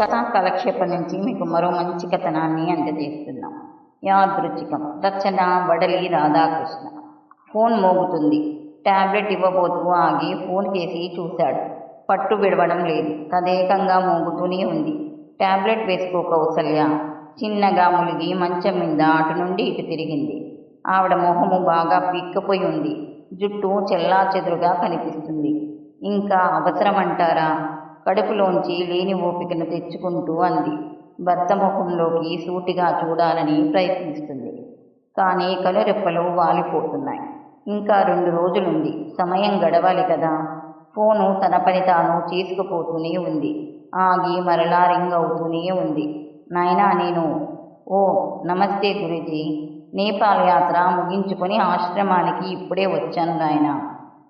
కథా కాలక్షేపం నుంచి మీకు మరో మంచి కథనాన్ని అందజేస్తున్నాం. యాదృచ్ఛికం. రచన వడలి రాధాకృష్ణ. ఫోన్ మోగుతుంది. టాబ్లెట్ ఇవ్వబోతూ ఆగి ఫోన్ కేసి చూశాడు. పట్టు విడవడం లేదు. తదేకంగా మోగుతూనే ఉంది. టాబ్లెట్ వేసుకో కౌసల్య చిన్నగా ములిగి మంచం మీద అటు నుండి ఇటు తిరిగింది. ఆవిడ మొహము బాగా పీక్కపోయి ఉంది. జుట్టు చెల్లా చెదురుగా కనిపిస్తుంది. ఇంకా అవసరమంటారా? కడుపులోంచి లేని ఓపికను తెచ్చుకుంటూ అంది. భర్త ముఖంలోకి సూటిగా చూడాలని ప్రయత్నిస్తుంది. కానీ కలరెప్పలు వాలిపోతున్నాయి. ఇంకా రెండు రోజులుంది. సమయం గడవాలి కదా. ఫోను తన పని తాను చేసుకుపోతూనే ఉంది. ఆగి మరలా రింగ్ అవుతూనే ఉంది. నాయనా నేను ఓ నమస్తే గురుజీ. నేపాల్ యాత్ర ముగించుకొని ఆశ్రమానికి ఇప్పుడే వచ్చాను నాయన.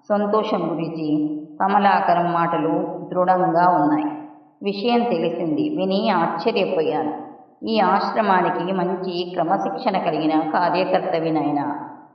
సంతోషం గురుజీ. కమలాకరం మాటలు దృఢంగా ఉన్నాయి. విషయం తెలిసింది. విని ఆశ్చర్యపోయాను. ఈ ఆశ్రమానికి మంచి క్రమశిక్షణ కలిగిన కార్యకర్త వినాయన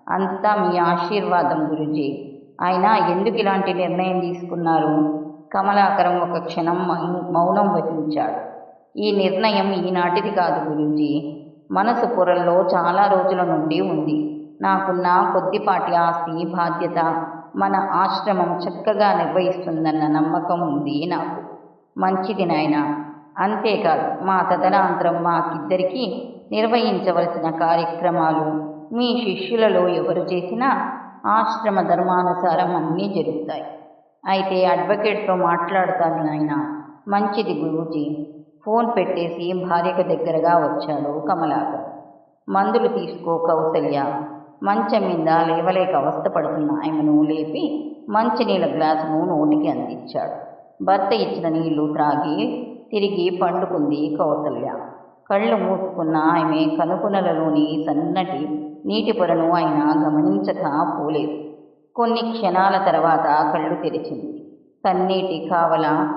అంతా మీ ఆశీర్వాదం గురుజీ. ఆయన ఎందుకు ఇలాంటి నిర్ణయం తీసుకున్నారు? కమలాకరం ఒక క్షణం మౌ- మౌనం వహించాడు. ఈ నిర్ణయం ఈనాటిది కాదు గురించి మనసు పొరల్లో చాలా రోజుల నుండి ఉంది. నాకున్న కొద్దిపాటి ఆస్తి బాధ్యత మన ఆశ్రమం చక్కగా నిర్వహిస్తుందన్న నమ్మకం ఉంది నాకు. మంచిది నాయన. అంతేకాదు మా తదనంతరం మాకిద్దరికీ నిర్వహించవలసిన కార్యక్రమాలు మీ శిష్యులలో ఎవరు చేసినా ఆశ్రమ ధర్మానుసారం అన్నీ జరుగుతాయి. అయితే అడ్వకేట్తో మాట్లాడతాను నాయన. మంచిది గురూజీ. ఫోన్ పెట్టేసి భార్యకు దగ్గరగా వచ్చాడు కమలాకర్. మందులు తీసుకో కౌసల్య. మంచం మీద లేవలేక అవస్థపడుతున్న ఆమెను లేపి మంచినీళ్ళ గ్లాసును నోటికి అందించాడు. భర్త ఇచ్చిన నీళ్ళు త్రాగి తిరిగి పండుకుంది కౌసల్య. కళ్ళు మూసుకున్న ఆమె కనుకొనలలోని సన్నటి నీటి పొరను ఆయన గమనించక పోలేదు. కొన్ని క్షణాల తర్వాత కళ్ళు తెరిచింది. కన్నీటి కావల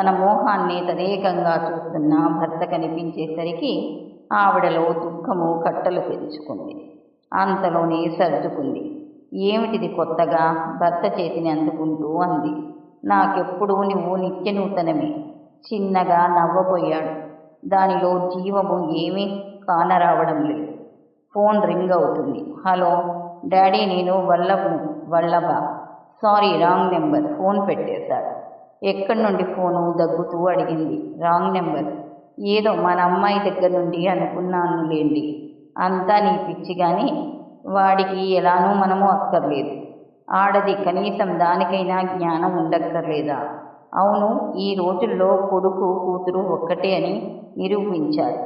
తన మోహాన్ని తదేకంగా చూస్తున్న భర్త కనిపించేసరికి ఆవిడలో దుఃఖము కట్టలు తెరుచుకుంది అంతలోనే సర్దుకుంది. ఏమిటిది కొత్తగా? భర్త చేతిని అందుకుంటూ అంది. నాకెప్పుడు నువ్వు నిత్య నూతనమే చిన్నగా నవ్వబోయాడు. దానిలో జీవము ఏమీ కానరావడం లేదు. ఫోన్ రింగ్ అవుతుంది. హలో డాడీ నేను Vallabh Vallabha. Sorry wrong number. Phone పెట్టేశాడు ఎక్కడి నుండి ఫోను? దగ్గుతూ అడిగింది. Wrong number. ఏదో మన అమ్మాయి దగ్గర నుండి అనుకున్నాను లేండి అంతా నీ పిచ్చి కానీ వాడికి ఎలానూ మనము అక్కర్లేదు. ఆడది కనీసం దానికైనా జ్ఞానం ఉండక్కర్లేదా? అవును ఈ రోజుల్లో కొడుకు కూతురు ఒక్కటే అని నిరూపించారు.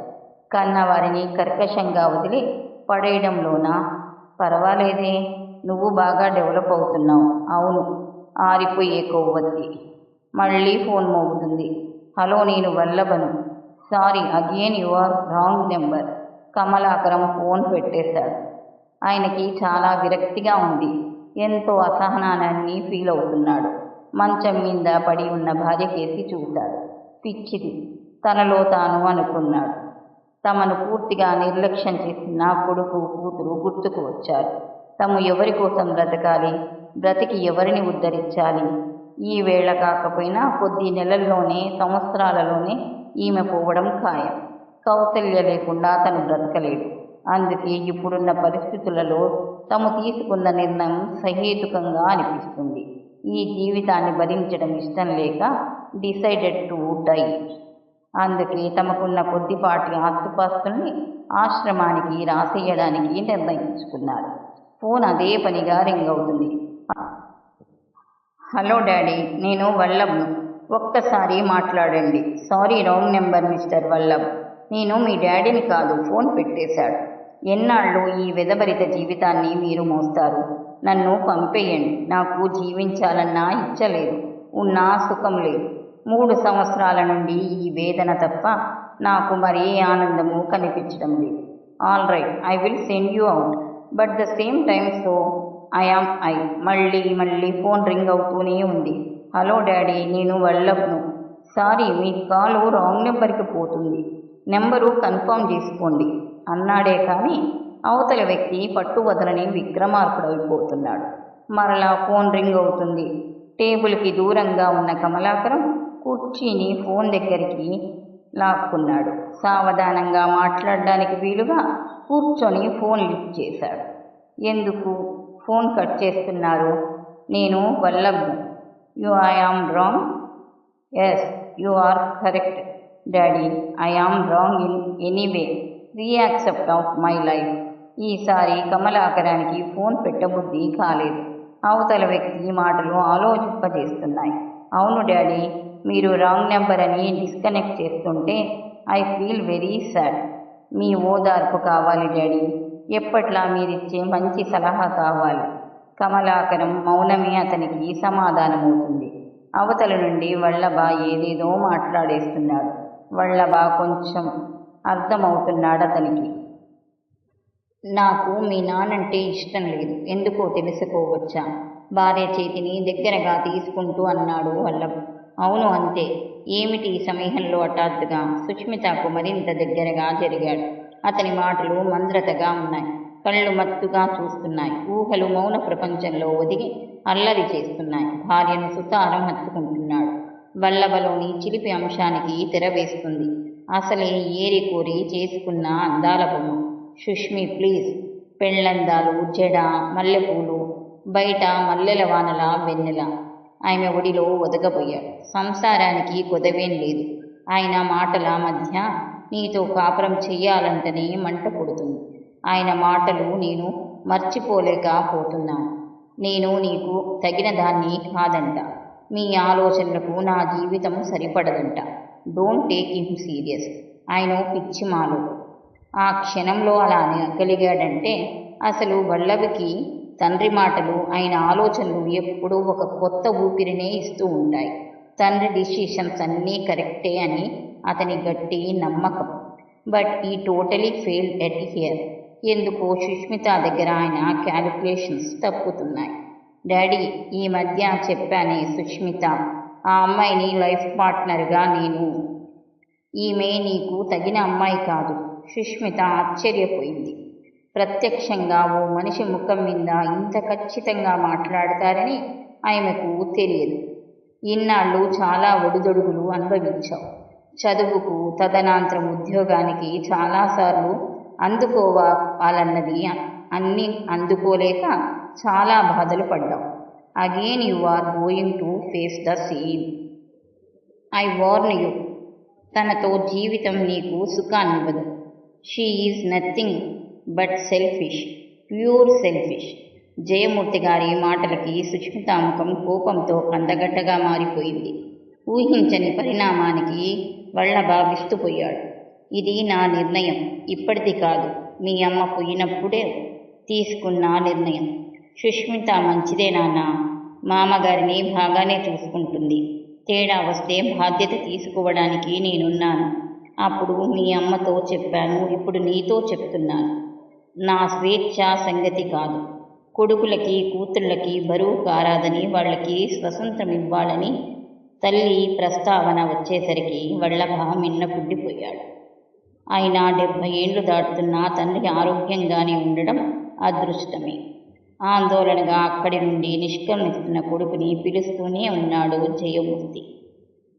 కన్న వారిని కర్కశంగా వదిలి పడేయడంలోనా? పర్వాలేదే నువ్వు బాగా డెవలప్ అవుతున్నావు. అవును ఆరిపోయే కొవ్వొత్తి. మళ్ళీ ఫోన్ మోగుతుంది. హలో నేను వల్లభను. Sorry again your wrong number. Kamalakaram phone పెట్టేశాడు. ఆయనకి చాలా విరక్తిగా ఉంది. ఎంతో అసహనాన్ని ఫీల్ అవుతున్నాడు. మంచం మీద పడి ఉన్న భార్య కేసి చూశాడు. పిచ్చిది తనలో తాను అనుకున్నాడు. తమను పూర్తిగా నిర్లక్ష్యం చేసిన కొడుకు కూతురు గుర్తుకు వచ్చారు. తాము ఎవరి కోసం బ్రతకాలి? బ్రతికి ఎవరిని ఉద్ధరించాలి? ఈ వేళ కాకపోయినా కొద్ది నెలల్లోనే సంవత్సరాలలోనే ఈమె పోవడం ఖాయం. కౌశల్య లేకుండా తను బ్రతకలేడు. అందుకే ఇప్పుడున్న పరిస్థితులలో తాము తీసుకున్న నిర్ణయం సహేతుకంగా అనిపిస్తుంది. ఈ జీవితాన్ని భరించడం ఇష్టం లేక డిసైడెడ్ టు డై. అందుకే తమకున్న కొద్దిపాటి ఆస్తుపాస్తుల్ని ఆశ్రమానికి రాసేయడానికి నిర్ణయించుకున్నారు. ఫోన్ అదే పనిగా రింగ్ అవుతుంది. హలో డాడీ నేను వల్లభ్ను. ఒక్కసారి మాట్లాడండి. Sorry wrong number mister Vallabh. నేను మీ డాడీని కాదు ఫోన్ పెట్టేశాడు. ఎన్నాళ్ళు ఈ విధభరిత జీవితాన్ని మీరు మోస్తారు? నన్ను పంపేయండి. నాకు జీవించాలన్నా ఇచ్చలేదు. ఉన్నా సుఖం లేదు. మూడు సంవత్సరాల నుండి ఈ వేదన తప్ప నాకు మరే ఆనందము కనిపించడం లేదు. All right I will send you out. But the same time so I am I. మళ్ళీ మళ్ళీ ఫోన్ రింగ్ అవుతూనే ఉంది. హలో డాడీ నేను వల్లభ్ను. సారీ మీ కాలు రాంగ్ నెంబర్కి పోతుంది. నెంబరు కన్ఫర్మ్ చేసుకోండి. అన్నాడే కానీ అవతల వ్యక్తి పట్టు వదలని విక్రమార్కుడైపోతున్నాడు. మరలా ఫోన్ రింగ్ అవుతుంది. టేబుల్కి దూరంగా ఉన్న కమలాకరం కుర్చీని ఫోన్ దగ్గరికి లాక్కున్నాడు. సావధానంగా మాట్లాడడానికి వీలుగా కూర్చొని ఫోన్ లిఫ్ట్ చేశాడు. ఎందుకు? ఫోన్ కట్ చేస్తున్నారు. నేను Vallabh. You I am wrong. Yes you are correct. Daddy I am wrong in anyway reaccept of my life ఈసారి కమలాకరానికి ఫోన్ పెట్టబుద్ధి కాలేదు. అవతల వ్యక్తి మాటలు ఆలోచింపజేస్తున్నాయి. అవును డాడీ మీరు రాంగ్ నెంబర్ అని డిస్కనెక్ట్ చేస్తుంటే ఐ ఫీల్ వెరీ సాడ్ మీ ఓదార్పు కావాలి డాడీ ఎప్పట్లా మీరిచ్చే మంచి సలహా కావాలి. కమలాకరం మౌనమే అతనికి సమాధానమవుతుంది. అవతల నుండి వల్లభ ఏదేదో మాట్లాడేస్తున్నాడు. వల్లభ కొంచెం అర్థమవుతున్నాడు అతనికి నాకు మీ నాన్నంటే ఇష్టం లేదు. ఎందుకో తెలుసుకోవచ్చా? భార్య చేతిని దగ్గరగా తీసుకుంటూ అన్నాడు వల్లభ్. అవును అంతే. ఏమిటి ఈ సమయంలో హఠాత్తుగా? సుష్మితకు మరింత దగ్గరగా జరిగాడు. అతని మాటలు మంద్రతగా ఉన్నాయి. కళ్ళు మత్తుగా చూస్తున్నాయి. ఊహలు మౌన ప్రపంచంలో ఒదిగి అల్లరి చేస్తున్నాయి. భార్యను సుతారం హత్తుకుంటున్నాడు. వల్లభలోని చిలిపి అంశానికి తెరవేస్తుంది అసలే ఏరి కోరి చేసుకున్న అందాల బొమ్మ. సుష్మి ప్లీజ్. పెళ్ళందాలు జడ మల్లెపూలు బయట మల్లెల వానల వెన్నెల. ఆమె ఒడిలో ఒదగబోయాడు. సంసారానికి కొదవేం లేదు. ఆయన మాటల మధ్య నీతో కాపురం చెయ్యాలంటనే మంట పుడుతుంది. ఆయన మాటలు నేను మర్చిపోలేకపోతున్నాను నేను నీకు తగిన దాన్ని కాదంట. మీ ఆలోచనలకు నా జీవితం సరిపడదంట. Don't take him serious. ఆయన పిచ్చి మాలో ఆ క్షణంలో అలా అనగలిగాడంటే అసలు వల్లవికి తండ్రి మాటలు ఆయన ఆలోచనలు ఎప్పుడూ ఒక కొత్త ఊపిరినే ఇస్తూ ఉంటాయి. తండ్రి డిసిషన్స్ అన్నీ కరెక్టే అని అతని గట్టి నమ్మకం. బట్ ఈ టోటలీ ఫెయిల్ ఎట్ హియర్. ఎందుకో సుష్మిత దగ్గర ఆయన క్యాలిక్యులేషన్స్ తప్పుతున్నాయి. డాడీ ఈ మధ్య చెప్పానే సుష్మిత. ఆ అమ్మాయిని లైఫ్ పార్ట్నర్గా నేను. ఈమె నీకు తగిన అమ్మాయి కాదు. సుష్మిత ఆశ్చర్యపోయింది. ప్రత్యక్షంగా ఓ మనిషి ముఖం మీద ఇంత ఖచ్చితంగా మాట్లాడతారని ఆమెకు తెలియదు. ఇన్నాళ్ళు చాలా ఒడిదొడుగులు అనుభవించావు. చదువుకు తదనంతరం ఉద్యోగానికి చాలాసార్లు అందుకోవాలన్నది అన్నీ అందుకోలేక చాలా బాధలు పడ్డాం. Again you are going to face the same I warn you తనతో జీవితం నీకు సుఖాన్నివ్వదు. She is nothing but selfish pure selfish. Jayamurthy గారి మాటలకి సుష్మిత కోపంతో అందగట్టగా మారిపోయింది. ఊహించని పరిణామానికి వల్లభ విస్తుపోయాడు. ఇది నా నిర్ణయం ఇప్పటిది కాదు. మీ అమ్మ పోయినప్పుడే తీసుకున్న నిర్ణయం. సుష్మిత మంచిదే నాన్న. మామగారిని బాగానే చూసుకుంటుంది. తేడా వస్తే బాధ్యత తీసుకోవడానికి నేనున్నాను. అప్పుడు మీ అమ్మతో చెప్పాను ఇప్పుడు నీతో చెప్తున్నాను. నా స్వేచ్ఛ సంగతి కాదు. కొడుకులకి కూతుళ్ళకి బరువు కారాదని వాళ్ళకి స్వతంత్రం ఇవ్వాలని తల్లి ప్రస్తావన వచ్చేసరికి వల్లభ మిన్న పుడ్డిపోయాడు అయినా డెబ్భై ఏళ్ళు దాటుతున్న తండ్రి ఆరోగ్యంగానే ఉండడం అదృష్టమే. ఆందోళనగా అక్కడి నుండి నిష్క్రమిస్తున్న కొడుకుని పిలుస్తూనే ఉన్నాడు జయమూర్తి.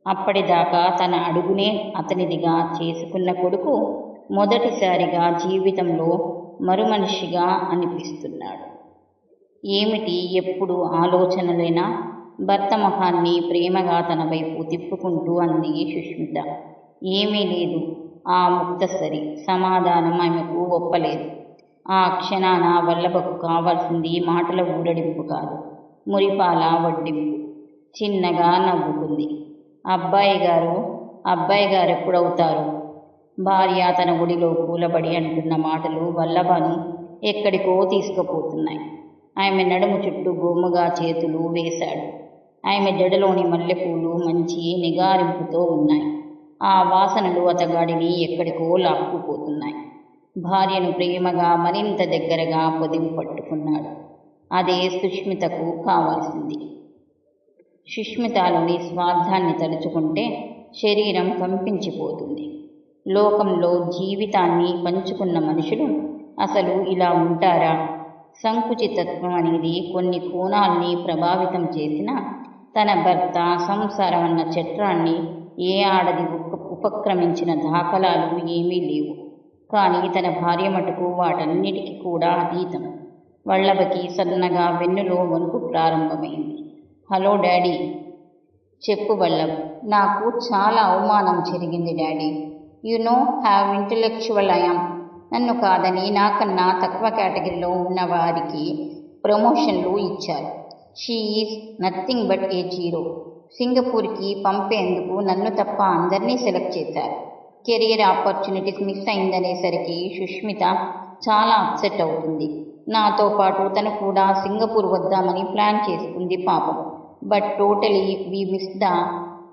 అప్పటిదాకా తన అడుగునే అతనిదిగా చేసుకున్న కొడుకు మొదటిసారిగా జీవితంలో మరుమనిషిగా అనిపిస్తున్నాడు. ఏమిటి ఎప్పుడు ఆలోచనలైనా? భర్త మొహాన్ని ప్రేమగా తన వైపు తిప్పుకుంటూ అంది సుష్మిత. ఏమీ లేదు. ఆ ముక్తసరి. సమాధానం ఆమెకు ఒప్పలేదు. ఆ క్షణాన వల్లభకు కావాల్సింది మాటల ఊరడింపు కాదు. మురిపాల వడ్డింపు. చిన్నగా నవ్వుకుంది. అబ్బాయి గారు అబ్బాయి గారు ఎప్పుడవుతారు భార్య తన ఒడిలో కూలబడి అంటున్న మాటలు వల్లభను ఎక్కడికో తీసుకుపోతున్నాయి. ఆమె నడుము చుట్టూ గోముగా చేతులు వేశాడు. ఆమె జడలోని మల్లెపూలు మంచి నిగారింపుతో ఉన్నాయి. ఆ వాసనలు అతగాడిని ఎక్కడికో లాక్కుపోతున్నాయి. భార్యను ప్రేమగా మరింత దగ్గరగా పొదివి పట్టుకున్నాడు. అదే సుష్మితకు కావాల్సింది. సుష్మితలోని స్వార్థాన్ని తలుచుకుంటే శరీరం కంపించిపోతుంది. లోకంలో జీవితాన్ని పంచుకున్న మనుషులు అసలు ఇలా ఉంటారా? సంకుచితత్వం అనేది కొన్ని కోణాల్ని ప్రభావితం చేసిన తన భర్త సంసారం అన్న చట్రాన్ని ఏ ఆడది ఉపక్రమించిన దాఖలాలు ఏమీ లేవు. కానీ తన భార్య మటుకు వాటన్నిటికీ కూడా అతీతం. వల్లభకి సన్నగా వెన్నులో వణుకు ప్రారంభమైంది. Hello daddy. చెప్పు వల్లభ్ నాకు చాలా అవమానం జరిగింది daddy. You know have intellectual I'm నన్ను కాదని నాకన్నా తక్కువ కేటగిరీలో ఉన్న వారికి ప్రమోషన్లు ఇచ్చారు. She is nothing but a zero. సింగపూర్కి పంపేందుకు నన్ను తప్ప అందరినీ సెలెక్ట్ చేశారు. కెరియర్ ఆపర్చునిటీస్ మిస్ అయిందనేసరికి సుష్మిత చాలా అప్సెట్ అవుతుంది. నాతో పాటు తను కూడా సింగపూర్ వద్దామని ప్లాన్ చేసుకుంది పాపం. But totally we miss the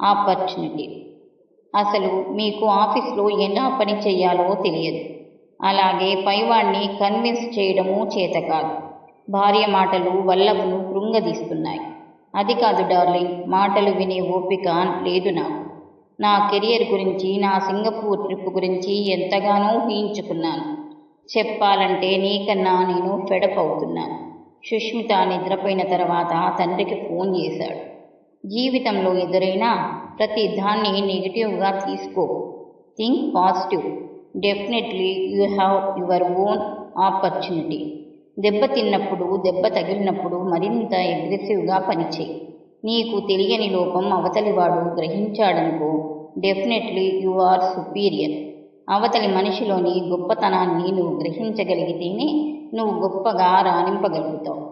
opportunity. అసలు మీకు ఆఫీస్లో ఎలా పని చేయాలో తెలియదు. అలాగే పైవాణ్ణి కన్విన్స్ చేయడము చేత కాదు. భార్య మాటలు వల్లభను కృంగదీస్తున్నాయి. అది కాదు డార్లింగ్ మాటలు వినే ఓపిక లేదు నాకు. నా కెరియర్ గురించి నా సింగపూర్ ట్రిప్ గురించి ఎంతగానో ఊహించుకున్నాను. చెప్పాలంటే నీకన్నా నేను ఫెడప్ అవుతున్నాను సుష్మిత నిద్రపోయిన తర్వాత తండ్రికి ఫోన్ చేశాడు. జీవితంలో ఎదురైన ప్రతి దాన్ని నెగిటివ్గా తీసుకో. Think positive. Definitely you have your own opportunity దెబ్బ తిన్నప్పుడు దెబ్బ తగిలినప్పుడు మరింత అగ్రెసివ్గా పనిచేయి. నీకు తెలియని లోపం అవతలివాడు గ్రహించాడనుకో డెఫినెట్లీ యు ఆర్ సుపీరియర్ అవతలి మనిషిలోని గొప్పతనాన్ని నువ్వు గ్రహించగలిగితేనే నువ్వు గొప్పగా రాణింపగలుగుతావు.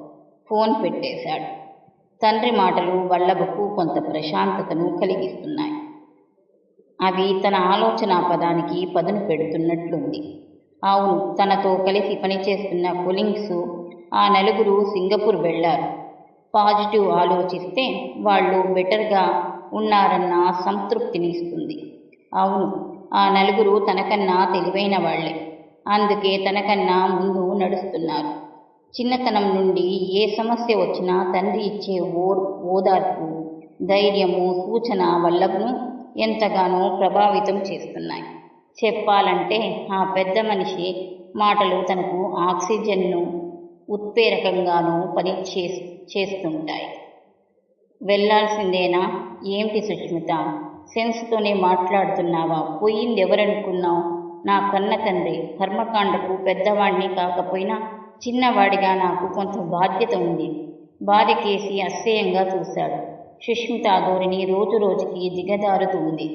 ఫోన్ పెట్టేశాడు. తండ్రి మాటలు వల్లభకు కొంత ప్రశాంతతను కలిగిస్తున్నాయి. అవి తన ఆలోచన పదానికి పదును పెడుతున్నట్లుంది. అవును తనతో కలిసి పనిచేస్తున్న కొలింగ్స్ ఆ నలుగురు సింగపూర్ వెళ్ళారు. పాజిటివ్ ఆలోచిస్తే వాళ్ళు బెటర్గా ఉన్నారన్న సంతృప్తిని ఇస్తుంది అవును ఆ నలుగురు తనకన్నా తెలివైన వాళ్ళే అందుకే తనకన్నా ముందు నడుస్తున్నారు. చిన్నతనం నుండి ఏ సమస్య వచ్చినా తండ్రి ఇచ్చే ఓర్ ఓదార్పు ధైర్యము సూచన వల్లభను ఎంతగానో ప్రభావితం చేస్తున్నాయి. చెప్పాలంటే ఆ పెద్ద మనిషి మాటలు తనకు ఆక్సిజన్ను ఉత్ప్రేరకంగానూ పని చేస్తుంటాయి. వెళ్ళాల్సిందేనా ఏమిటి సుష్మిత? సెన్స్తోనే మాట్లాడుతున్నావా? పోయింది ఎవరనుకున్నావు నా కన్న తండ్రి కర్మకాండకు పెద్దవాడిని కాకపోయినా చిన్నవాడిగా నాకు కొంత బాధ్యత ఉంది. బాధ కేసి అసహ్యంగా చూశాడు. సుష్మిత గౌరిని రోజు రోజుకి దిగజారుతుంది.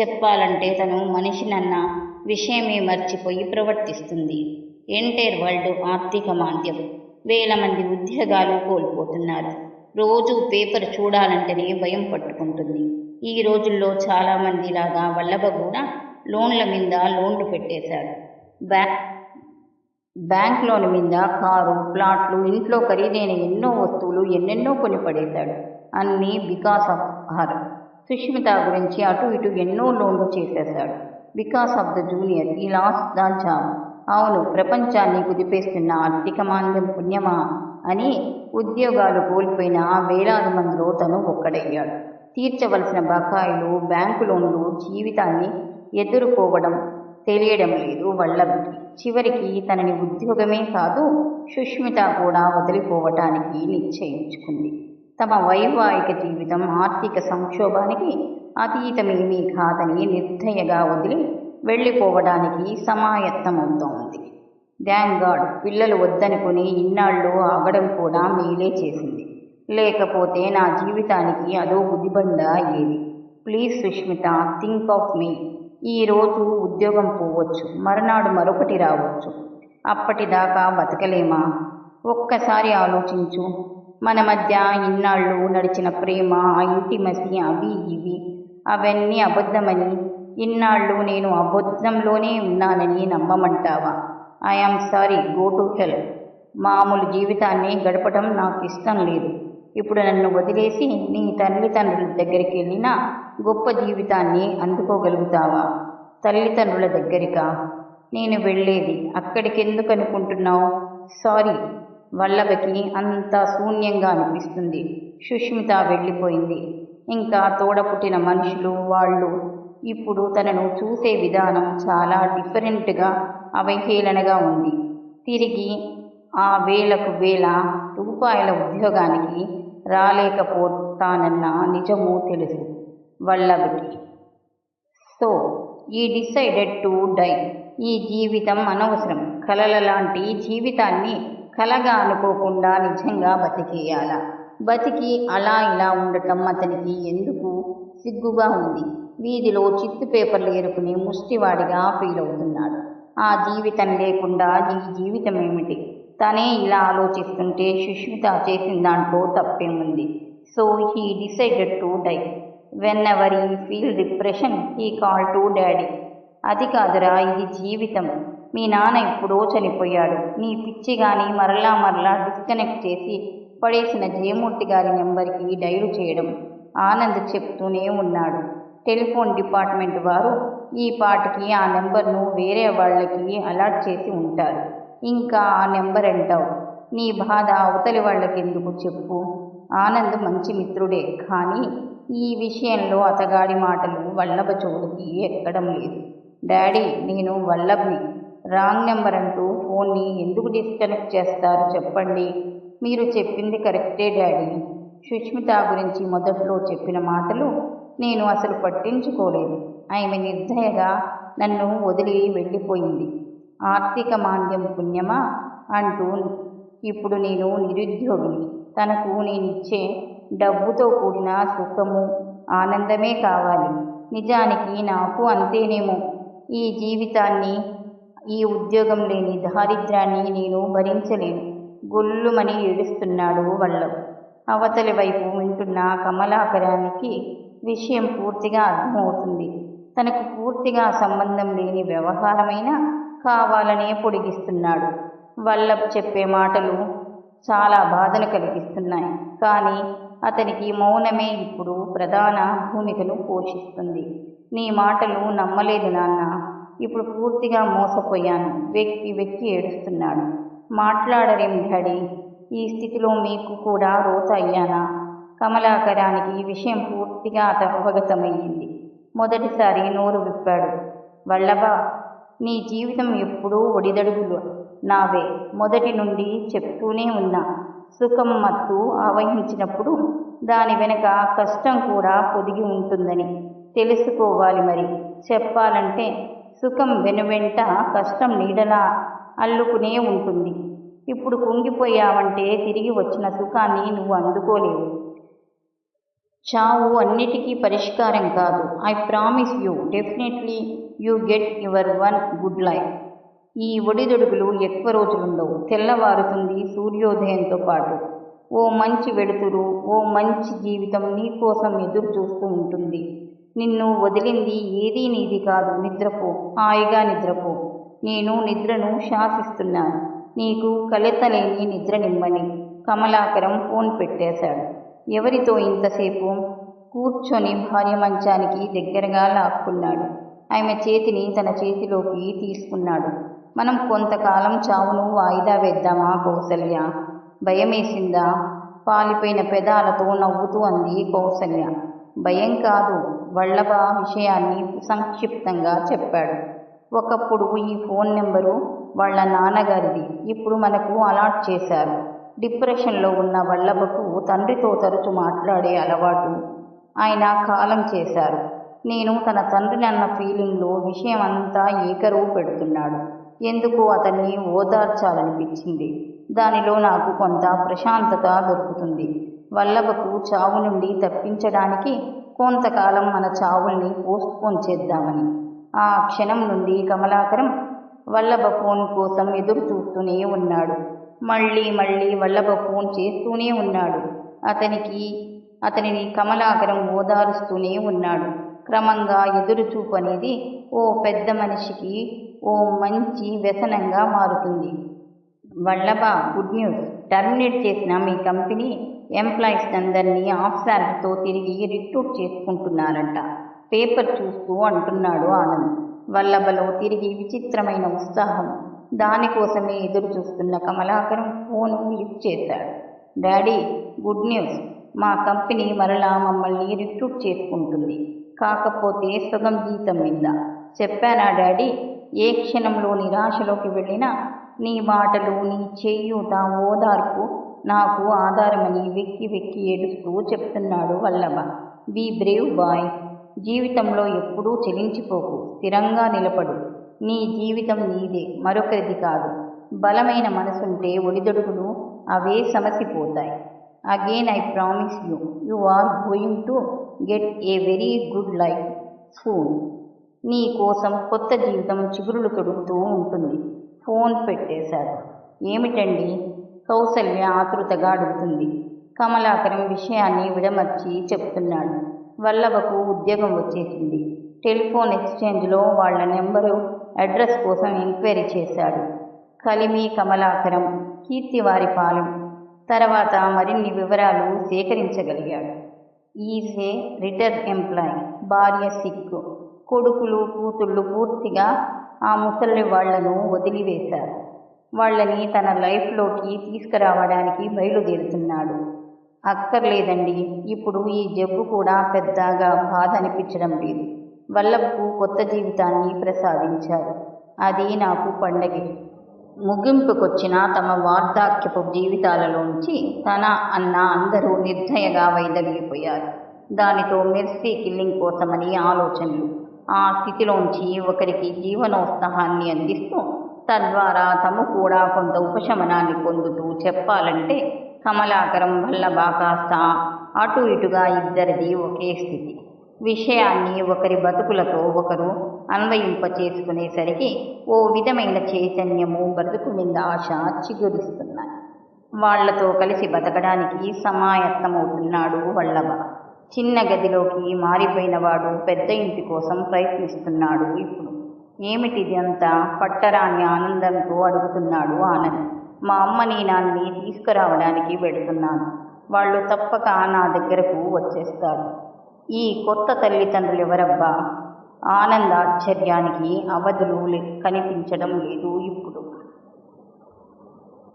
చెప్పాలంటే తను మనిషినన్న విషయమే మర్చిపోయి ప్రవర్తిస్తుంది. ఎంటైర్ వరల్డ్ ఆర్థిక మాంద్యం. వేల మంది ఉద్యోగాలు కోల్పోతున్నారు. రోజు పేపర్ చూడాలంటేనే భయం పట్టుకుంటుంది. ఈ రోజుల్లో చాలామంది లాగా వల్లభ కూడా లోన్ల మీద లోన్లు పెట్టేశాడు. బ్యాంక్ బ్యాంక్ లోన్ మీద కారు ప్లాట్లు ఇంట్లో ఖరీదైన ఎన్నో వస్తువులు ఎన్నెన్నో కొని పడేశాడు అన్నీ బికాస్ ఆఫ్ హర్ సుష్మిత గురించి అటు ఇటు ఎన్నో లోన్లు చేసేశాడు. Because of the junior he lost the job అవును ప్రపంచాన్ని కుదిపేస్తున్న ఆర్థిక మాంద్యం పుణ్యమా అని ఉద్యోగాలు కోల్పోయిన వేలాది మందిలో తను ఒక్కడయ్యాడు. తీర్చవలసిన బకాయిలు బ్యాంకు లోన్లు జీవితాన్ని ఎదుర్కోవడం తెలియడం లేదు వల్లభకి చివరికి తనని ఉద్యోగమే కాదు సుష్మిత కూడా వదిలిపోవటానికి నిశ్చయించుకుంది. తమ వైవాహిక జీవితం ఆర్థిక సంక్షోభానికి అతీతమేమీ కాదని నిర్దయగా వదిలి వెళ్ళిపోవడానికి సమాయత్తమవుతోంది. థ్యాంక్ గాడ్ పిల్లలు వద్దనుకుని ఇన్నాళ్ళు ఆగడం కూడా మేలే చేసింది. లేకపోతే నా జీవితానికి అదో గుదిబండ ఏది? Please Sushmita think of me. ఈరోజు ఉద్యోగం పోవచ్చు మరునాడు మరొకటి రావచ్చు. అప్పటిదాకా బతకలేమా? ఒక్కసారి ఆలోచించు. మన మధ్య ఇన్నాళ్ళు నడిచిన ప్రేమ ఆ ఇంటిమసి అవి ఇవి. అవన్నీ అబద్ధమని ఇన్నాళ్ళు నేను అబద్ధంలోనే ఉన్నానని నమ్మమంటావా? I am sorry go to hell. మామూలు జీవితాన్ని గడపడం నాకు ఇష్టం లేదు. ఇప్పుడు నన్ను వదిలేసి నీ తల్లిదండ్రుల దగ్గరికి వెళ్ళినా గొప్ప జీవితాన్ని అందుకోగలుగుతావా? తల్లిదండ్రుల దగ్గరికా? నేను వెళ్ళేది అక్కడికి ఎందుకు అనుకుంటున్నావు? సారీ వల్లభకి అంత శూన్యంగా అనిపిస్తుంది. సుష్మిత వెళ్ళిపోయింది. ఇంకా తోడపుట్టిన మనుషులు వాళ్ళు ఇప్పుడు తనను చూసే విధానం చాలా డిఫరెంట్గా అవహేళనగా ఉంది. తిరిగి ఆ వేలకు వేల రూపాయల ఉద్యోగానికి రాలేకపోతానన్న నిజము తెలుసు వల్లభకి. So he decided to die. ఈ జీవితం అనవసరం. కలల లాంటి జీవితాన్ని కలగా అనుకోకుండా నిజంగా బతికేయాల. బతికి అలా ఇలా ఉండటం అతనికి ఎందుకు సిగ్గుగా ఉంది? వీధిలో చిత్తు పేపర్లు ఏరుకుని ముష్టివాడిగా ఫీల్ అవుతున్నాడు. ఆ జీవితం లేకుండా ఈ జీవితం ఏమిటి తనే ఇలా ఆలోచిస్తుంటే సుష్మిత చేసిన దాంట్లో తప్పేముంది? So he decided to die. Whenever he feel depression he call to daddy. అది కాదురా ఇది జీవితం. మీ నాన్న ఎప్పుడో చనిపోయాడు. నీ పిచ్చి కానీ మరలా మరలా డిస్కనెక్ట్ చేసి పడేసిన జయమూర్తి గారి నెంబర్కి డైలు చేయడం ఆనంద్ చెప్తూనే ఉన్నాడు. టెలిఫోన్ డిపార్ట్మెంట్ వారు ఈ పాటికి ఆ నెంబర్ను వేరే వాళ్ళకి అలర్ట్ చేసి ఉంటారు. ఇంకా ఆ నెంబర్ అంటావు. నీ బాధ అవతలి వాళ్ళకి ఎందుకు చెప్పు? ఆనంద్ మంచి మిత్రుడే. కానీ ఈ విషయంలో అతగాడి మాటలు వల్లభ చోటుకి ఎక్కడం లేదు. డాడీ నేను వల్లభ్ని. రాంగ్ నెంబర్ అంటూ ఫోన్ని ఎందుకు డిస్కనెక్ట్ చేస్తారు చెప్పండి. మీరు చెప్పింది కరెక్టే డాడీ. సుష్మిత గురించి మొదట్లో చెప్పిన మాటలు నేను అసలు పట్టించుకోలేదు. ఆమె నిర్దయగా నన్ను వదిలి వెళ్ళిపోయింది. ఆర్థిక మాంద్యం పుణ్యమా? అంటూ ఇప్పుడు నేను నిరుద్యోగిని. తనకు నేనిచ్చే డబ్బుతో కూడిన సుఖము ఆనందమే కావాలి. నిజానికి నాకు అంతేనేమో. ఈ జీవితాన్ని ఈ ఉద్యోగం లేని దారిద్ర్యాన్ని నేను భరించలేను. గొల్లుమని ఏడుస్తున్నాడు వల్ల అవతలి వైపు వింటున్న కమలాకరానికి విషయం పూర్తిగా అర్థమవుతుంది. తనకు పూర్తిగా సంబంధం లేని వ్యవహారమైనా కావాలనే పొడిగిస్తున్నాడు. వల్లభ్ చెప్పే మాటలు చాలా బాధను కలిగిస్తున్నాయి. కానీ అతనికి మౌనమే ఇప్పుడు ప్రధాన భూమికను పోషిస్తుంది. నీ మాటలు నమ్మలేదు నాన్న. ఇప్పుడు పూర్తిగా మోసపోయాను. వెక్కి వెక్కి ఏడుస్తున్నాడు. మాట్లాడరేం డాడీ? ఈ స్థితిలో మీకు కూడా రోజు అయ్యానా? కమలాకరానికి ఈ విషయం పూర్తిగా అవగతమయ్యింది మొదటిసారి నోరు విప్పాడు. వల్లభా నీ జీవితం ఎప్పుడూ ఒడిదడుగులు నావే. మొదటి నుండి చెప్తూనే ఉన్నా. సుఖం మత్తు ఆవహించినప్పుడు దాని వెనక కష్టం కూడా పొదిగి ఉంటుందని తెలుసుకోవాలి మరి. చెప్పాలంటే సుఖం వెనువెంట కష్టం నీడలా అల్లుకునే ఉంటుంది. ఇప్పుడు కుంగిపోయావంటే తిరిగి వచ్చిన సుఖాన్ని నువ్వు అందుకోలేవు. చావు అన్నిటికీ పరిష్కారం కాదు. I promise you definitely you get your one good life ఈ ఒడిదొడుగులు ఎక్కువ రోజులుండవు. తెల్లవారుతుంది సూర్యోదయంతో పాటు. ఓ మంచి వెడుతురు ఓ మంచి జీవితం నీకోసం ఎదురు చూస్తూ ఉంటుంది. నిన్ను వదిలింది ఏదీ నీది కాదు. నిద్రపో. హాయిగా నిద్రపో. నేను నిద్రను శాసిస్తున్నాను. నీకు కలెతలేని నిద్ర నిమ్మని. కమలాకరం ఫోన్ పెట్టేశాడు. ఎవరితో ఇంతసేపు? కూర్చొని భార్య మంచానికి దగ్గరగా లాక్కున్నాడు. ఆమె చేతిని తన చేతిలోకి తీసుకున్నాడు. మనం కొంతకాలం చావును వాయిదా వేద్దామా కౌసల్య? భయమేసిందా? పాలిపోయిన పెదాలతో నవ్వుతూ అంది కౌసల్య. భయం కాదు వల్లభ విషయాన్ని సంక్షిప్తంగా చెప్పాడు. ఒకప్పుడు ఈ ఫోన్ నెంబరు వాళ్ళ నాన్నగారిది. ఇప్పుడు మనకు అలాట్ చేశారు. డిప్రెషన్లో ఉన్న వల్లభకు తండ్రితో తరచు మాట్లాడే అలవాటు. ఆయన కాలం చేశారు. నేను తన తండ్రిని అన్న ఫీలింగ్లో విషయం అంతా ఏకరువు పెడుతున్నాడు. ఎందుకు అతన్ని ఓదార్చాలనిపించింది. దానిలో నాకు కొంత ప్రశాంతత దొరుకుతుంది. వల్లభకు చావు నుండి తప్పించడానికి కొంతకాలం మన చావుల్ని పోస్ట్పోన్ చేద్దామని. ఆ క్షణం నుండి కమలాకరం వల్లభ ఫోన్ కోసం ఎదురు చూస్తూనే ఉన్నాడు. మళ్ళీ మళ్ళీ వల్లభ ఫోన్ చేస్తూనే ఉన్నాడు. అతనికి అతనిని కమలాకరం ఓదారుస్తూనే ఉన్నాడు. క్రమంగా ఎదురుచూపు అనేది ఓ పెద్ద మనిషికి ఓ మంచి వ్యసనంగా మారుతుంది. Vallabha good news. టర్మినేట్ చేసిన మీ కంపెనీ ఎంప్లాయీస్ అందరినీ ఆఫ్ శాలరీతో తిరిగి రిక్రూట్ చేసుకుంటున్నారంట. పేపర్ చూస్తూ అంటున్నాడు ఆనంద్. వల్లభలో తిరిగి విచిత్రమైన ఉత్సాహం. దానికోసమే ఎదురు చూస్తున్న కమలాకరం ఫోను లిఫ్ట్ చేశాడు. Daddy good news. మా కంపెనీ మరలా మమ్మల్ని రిక్రూట్ చేసుకుంటుంది. కాకపోతే సగం జీతం మీద చెప్పానా డాడీ? ఏ క్షణంలో నిరాశలోకి వెళ్ళినా నీ మాటలు నీ చేయుట ఓదార్పు నాకు ఆధారమని వెక్కి వెక్కి ఏడుస్తూ చెప్తున్నాడు వల్లభ. Be Brave bye. జీవితంలో ఎప్పుడూ చెలించిపోకు. స్థిరంగా నిలబడు. నీ జీవితం నీదే మరొకరిది కాదు. బలమైన మనసుంటే ఒడిదొడుగులు అవే సమసిపోతాయి. Again I promise you you are going to get a very good life soon నీ కోసం కొత్త జీవితం చిగురులు తొడుగుతూ ఉంటుంది. ఫోన్ పెట్టేశాడు. ఏమిటండి? కౌసల్య ఆతృతగా అడుగుతుంది. కమలాకరం విషయాన్ని విడమర్చి చెప్తున్నాడు. వల్లభకు ఉద్యోగం వచ్చేసింది. టెలిఫోన్ ఎక్స్చేంజ్లో వాళ్ళ నెంబరు అడ్రస్ కోసం ఎంక్వైరీ చేశాడు. కలిమి కమలాకరం కీర్తివారిపాలెం. తర్వాత మరిన్ని వివరాలు సేకరించగలిగాడు. ఈజే రిటైర్ ఎంప్లాయ్ భార్య సిక్కు. కొడుకులు కూతుళ్ళు పూర్తిగా ఆ ముసలి వాళ్ళను వదిలివేశారు. వాళ్ళని తన లైఫ్లోకి తీసుకురావడానికి బయలుదేరుతున్నాడు. అక్కర్లేదండి ఇప్పుడు ఈ జబ్బు కూడా పెద్దగా బాధ అనిపించడం లేదు. వల్లభకు కొత్త జీవితాన్ని ప్రసాదించారు. అది నాకు పండగే. ముగింపుకొచ్చిన తమ వార్ధాక్యపు జీవితాలలోంచి తన అన్న అందరూ నిర్దయగా వైదొలిగిపోయారు దానితో మెర్సీ కిల్లింగ్ కోసమని ఆలోచనలు. ఆ స్థితిలోంచి ఒకరికి జీవనోత్సాహాన్ని అందిస్తూ తద్వారా తము కూడా కొంత ఉపశమనాన్ని పొందుతూ చెప్పాలంటే కమలాకరం వల్ల బాకాస్త అటు ఇటుగా ఇద్దరిది ఒకే స్థితి. విషయాన్ని ఒకరి బతుకులతో ఒకరు అన్వయింప చేసుకునేసరికి ఓ విధమైన చైతన్యము బ్రతుకు మీద ఆశ చిగురిస్తున్నాయి. వాళ్ళతో కలిసి బతకడానికి సమాయత్తమవుతున్నాడు వల్లభ. చిన్న గదిలోకి మారిపోయినవాడు పెద్ద ఇంటి కోసం ప్రయత్నిస్తున్నాడు ఇప్పుడు. ఏమిటిది అంతా పట్టరాని ఆనందంతో అడుగుతున్నాడు ఆనంద్. మా అమ్మని నాన్ని తీసుకురావడానికి పెడుతున్నాను వాళ్ళు తప్పక నా దగ్గరకు వచ్చేస్తారు. ఈ కొత్త తల్లిదండ్రులు ఎవరబ్బా? ఆనందాశ్చర్యానికి అవధులు కనిపించడం లేదు ఇప్పుడు.